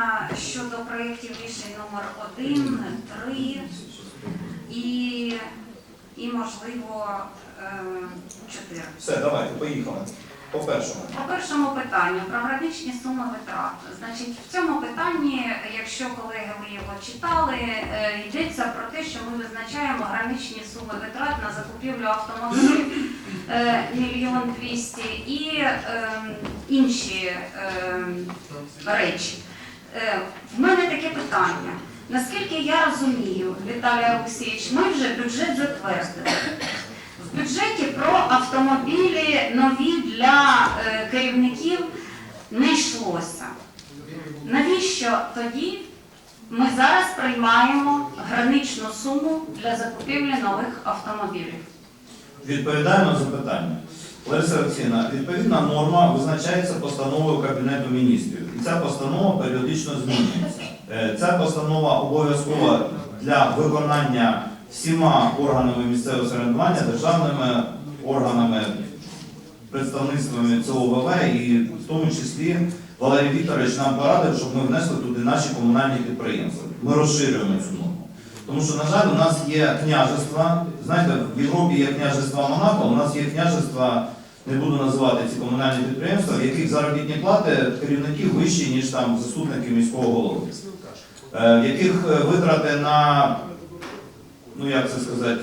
питання щодо проєктів рішень номер 1, 3 і, і можливо, 4. Все, давайте, поїхали. По першому. По першому питанню про граничні суми витрат. Значить, в цьому питанні, якщо колеги ви його читали, е, йдеться про те, що ми визначаємо граничні суми витрат на закупівлю автомобілів е, мільйон двісті і ем, інші ем, речі. Е, В мене таке питання. Наскільки я розумію, Віталій Олексійович, ми вже бюджет затвердили. В бюджеті про автомобілі нові для е, керівників не йшлося. Навіщо тоді ми зараз приймаємо граничну суму для закупівлі нових автомобілів? Відповідаю на запитання. Лариса Олексійовна, відповідна норма визначається постановою Кабінету міністрів. І ця постанова періодично змінюється. Е, Ця постанова обов'язкова для виконання всіма органами місцевого самоврядування, державними органами, представництвами ЦОВВ і в тому числі Валерій Вікторович нам порадив, щоб ми внесли туди наші комунальні підприємства. Ми розширюємо цю норму. Тому що, на жаль, у нас є княжества. Знаєте, в Європі є княжества Монако, у нас є княжества, не буду називати ці комунальні підприємства, в яких заробітні плати керівників вищі, ніж там заступники міського голови. Е, В яких е, витрати на, ну як це сказати,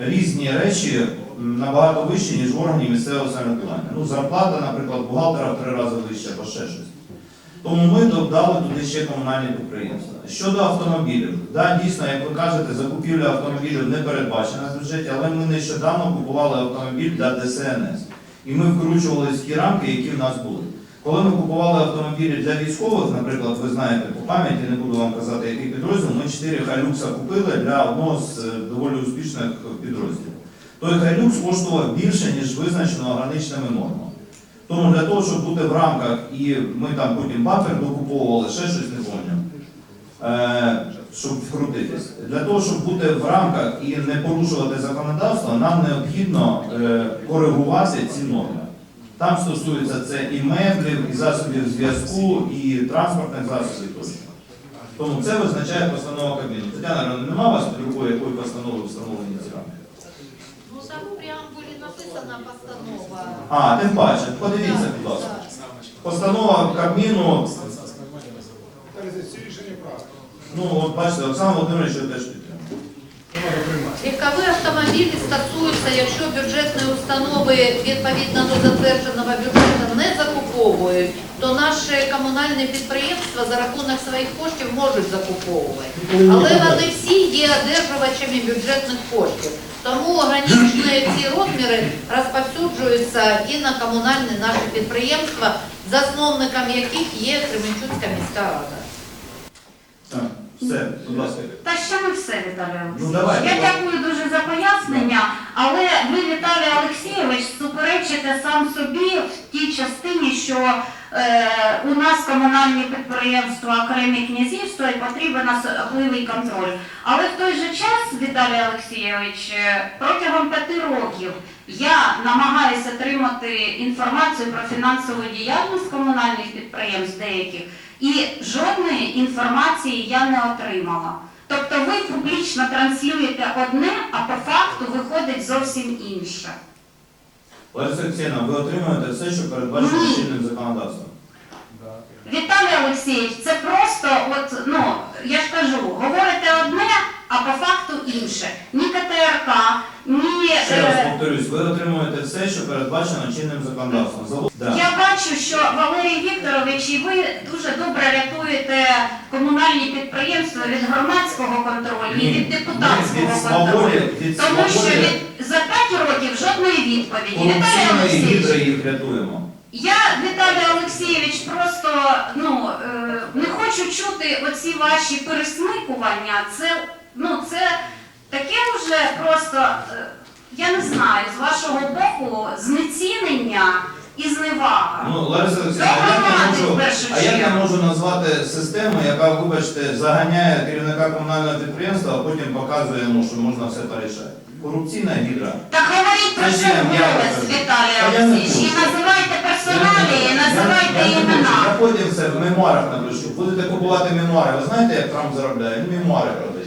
різні речі набагато вищі, ніж в органі місцевого самоврядування. Ну, зарплата, наприклад, бухгалтера в три рази вища або ще щось. Тому ми додали туди ще комунальні підприємства. Щодо автомобілів, да, дійсно, як ви кажете, закупівля автомобілів не передбачена в бюджеті, але ми нещодавно купували автомобіль для ДСНС. І ми вкручувалися в ті рамки, які в нас були. Коли ми купували автомобілі для військових, наприклад, ви знаєте по пам'яті, не буду вам казати, який підрозділ, ми 4 хайлюкса купили для одного з е, доволі успішних підрозділів. Той хайлюкс коштував більше, ніж визначено граничними нормами. Тому для того, щоб бути в рамках, і ми там потім бампер докуповували, ще щось не пам'ятаю, е, щоб вкрутитись. Для того, щоб бути в рамках і не порушувати законодавство, нам необхідно е, коригувати ці норми. Там стосується це і меблів, і засобів зв'язку, і транспортних засобів тощо. Тому це визначає постанова Кабміну. Тетяна Івановна, нема вас під рукою якої постанови встановлені ці рамки? Ну там в преамбулі написана постанова. А, тим паче, подивіться, будь ласка. Постанова Кабміну, рішення ну от бачите, Оксана Володимирович теж підтримує. Легкові автомобілі стосуються, якщо бюджетні установи відповідно до затвердженого бюджету не закуповують, то наші комунальні підприємства за рахунок своїх коштів можуть закуповувати. Але вони всі є одержувачами бюджетних коштів. Тому граничні ці розміри розповсюджуються і на комунальні наші підприємства, засновником яких є Кременчуцька міська рада. Все, будь ласка. Та ще не все, Віталій Олексійович. Ну, давайте. Я дякую дуже за пояснення, але ви, Віталій Олексійович, суперечите сам собі в тій частині, що е, у нас комунальні підприємства окремі князівства і потрібен особливий контроль. Але в той же час, Віталій Олексійович, е, протягом п'яти років я намагаюся отримати інформацію про фінансову діяльність комунальних підприємств деяких, і жодної інформації я не отримала. Тобто ви публічно транслюєте одне, а по факту виходить зовсім інше. Лариса Олексійовна, ви отримуєте все, що передбачено Ні. чинним законодавством. Віталій Олексійович, це просто, от, ну, я ж кажу, говорите одне, а по факту інше. Ні КТРК, ні. Ще раз е, повторюсь, ви отримуєте все, що передбачено чинним законодавством. Завод- Да. Я бачу, що Валерій Вікторович і ви дуже добре рятуєте комунальні підприємства від громадського контролю і Ні, від депутатського від контролю. свободи, від Тому що від, за 5 років жодної відповіді. Віталій корупційної Олексійович, гідри їх рятуємо. я, Віталій Олексійович, просто ну, е, не хочу чути оці ваші пересмикування. Це, ну, це таке вже просто, е, я не знаю, з вашого боку знецінення і зневага. Ну, Лариса Олексійовна, а як я можу, назвати систему, яка, вибачте, заганяє керівника комунального підприємства, а потім показує йому, що можна все порішати? Корупційна гідра. Так говоріть про голос, розкажу. Віталій Олексійович. І називайте персоналі, і називайте імена. Я потім це в мемуарах напишу. Будете купувати мемуари. Ви знаєте, як Трамп заробляє? Мемуари продає.